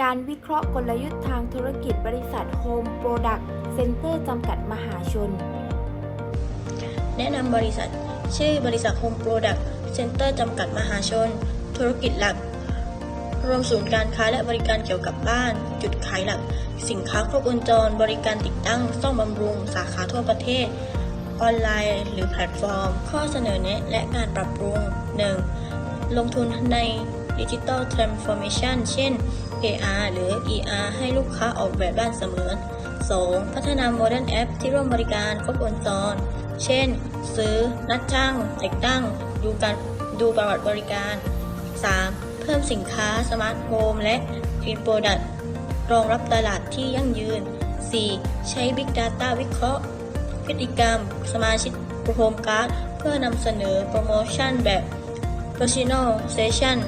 การวิเคราะห์กลยุทธ์ทางธุรกิจบริษัท Home Product Center จำกัดมหาชน แนะนำบริษัท ชื่อบริษัท Home Product Center จำกัดมหาชน ธุรกิจหลัก รวมศูนย์การค้าและบริการเกี่ยวกับบ้าน จุดขายหลัก สินค้าครบวงจร บริการติดตั้ง ซ่อมบำรุง สาขาทั่วประเทศ ออนไลน์ หรือแพลตฟอร์ม ข้อเสนอแนะและการปรับปรุง 1. ลงทุนใน Digital Transformation เช่น AR หรือ ER ให้ลูกค้าออกแบบบ้านเสมือน 2. พัฒนาโมเดิร์นแอปที่ร่วมบริการครบวงจร เช่น ซื้อ นัดจ้างติดตั้ง ดูการดูประวัติบริการ 3. เพิ่มสินค้าสมาร์ทโฮมและ Green Product รองรับตลาดที่ยั่งยืน 4. ใช้ Big Data วิเคราะห์ พฤติกรรม สมาชิกโฮมการ์ดเพื่อนำเสนอโปรโมชั่นแบบ Personalization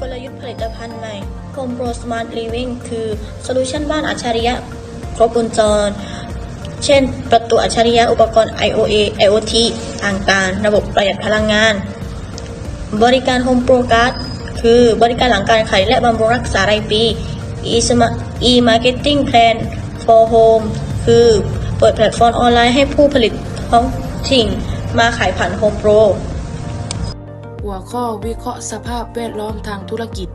กลยุทธ์ผลิตภัณฑ์ใหม่ Home Pro Smart Living คือโซลูชันบ้านอัจฉริยะครบวงจร เช่น ประตูอัจฉริยะอุปกรณ์ IOA IoT ต่างๆ ระบบประหยัดพลังงาน บริการ Home Pro Card คือบริการหลังการขายและบำรุงรักษารายปี e-marketing plan for home คือเปิดแพลตฟอร์มออนไลน์ให้ผู้ผลิตท้องถิ่นมาขายผ่าน Home Pro หัวข้อวิเคราะห์สภาพแวดล้อมทางธุรกิจ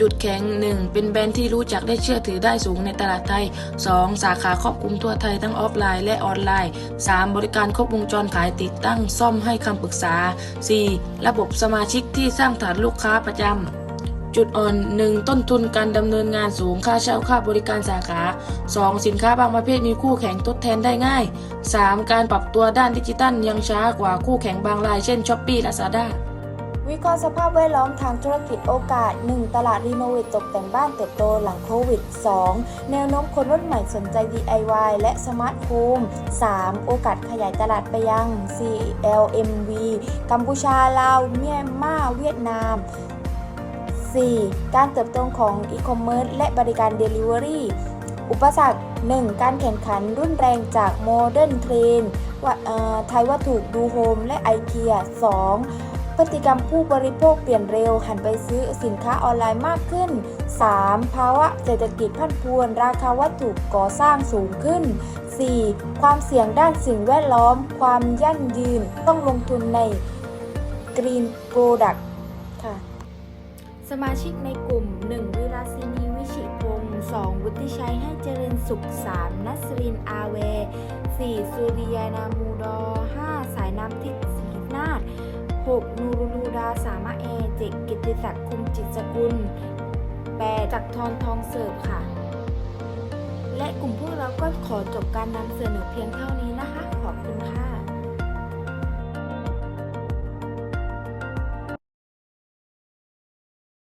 จุดแข็ง 1. เป็นแบรนด์ที่รู้จักได้เชื่อถือได้สูงในตลาดไทย 2. สาขาครอบคลุมทั่วไทยทั้งออฟไลน์และออนไลน์ 3. บริการครบวงจรขายติดตั้งซ่อมให้คำปรึกษา 4. ระบบสมาชิกที่สร้างฐานลูกค้าประจำจุดอ่อน 1. ต้นทุนการดำเนินงานสูงค่าเช่าค่าบริการสาขา 2. สินค้าบางประเภทมีคู่แข่งทดแทนได้ง่าย 3. การปรับตัวด้านดิจิตัลยังช้ากว่าคู่แข่งบางรายเช่น Shopee Lazada วิเคราะห์สภาพแวดล้อมทางธุรกิจโอกาส 1. ตลาดรีโนเวทตกแต่งบ้านเติบโตหลังโควิด 2. แนวโน้มคนรุ่นใหม่สนใจ DIY และสมาร์ทโฮม 3. โอกาสขยายตลาดไปยัง CLMV กัมพูชา ลาว เมียนมา เวียดนาม 4. การเติบโตของอีคอมเมิร์ซและบริการ Delivery อุปสรรค 1. การแข่งขันรุนแรงจากโมเดิร์นเทรนไทยวัตถุดูโฮมและไอเกีย 2. พฤติกรรมผู้บริโภคเปลี่ยนเร็ว หันไปซื้อสินค้าออนไลน์มากขึ้น 3. ภาวะเศรษฐกิจพันพวน ราคาวัตถุก่อสร้างสูงขึ้น 4. ความเสี่ยงด้านสิ่งแวดล้อม ความยั่งยืนต้องลงทุนใน Green Product ค่ะ สมาชิกในกลุ่ม 1. วิลาสินีวิชิพงศ์ 2. วุฒิชัยให้เจริญสุข 3. นัสรินอาเว 4. สุริยานามูดอ 5. สายน้ำทิศศรีนาฏ 6 นูรูรูดาสามะเอ เจกกิติศักดิ์คุมจิตสกุล แปรจักทอรทองเสิร์ฟค่ะ และกลุ่มพวกเราก็ขอจบการนำเสนอเพียงเท่านี้นะคะ ขอบคุณค่ะ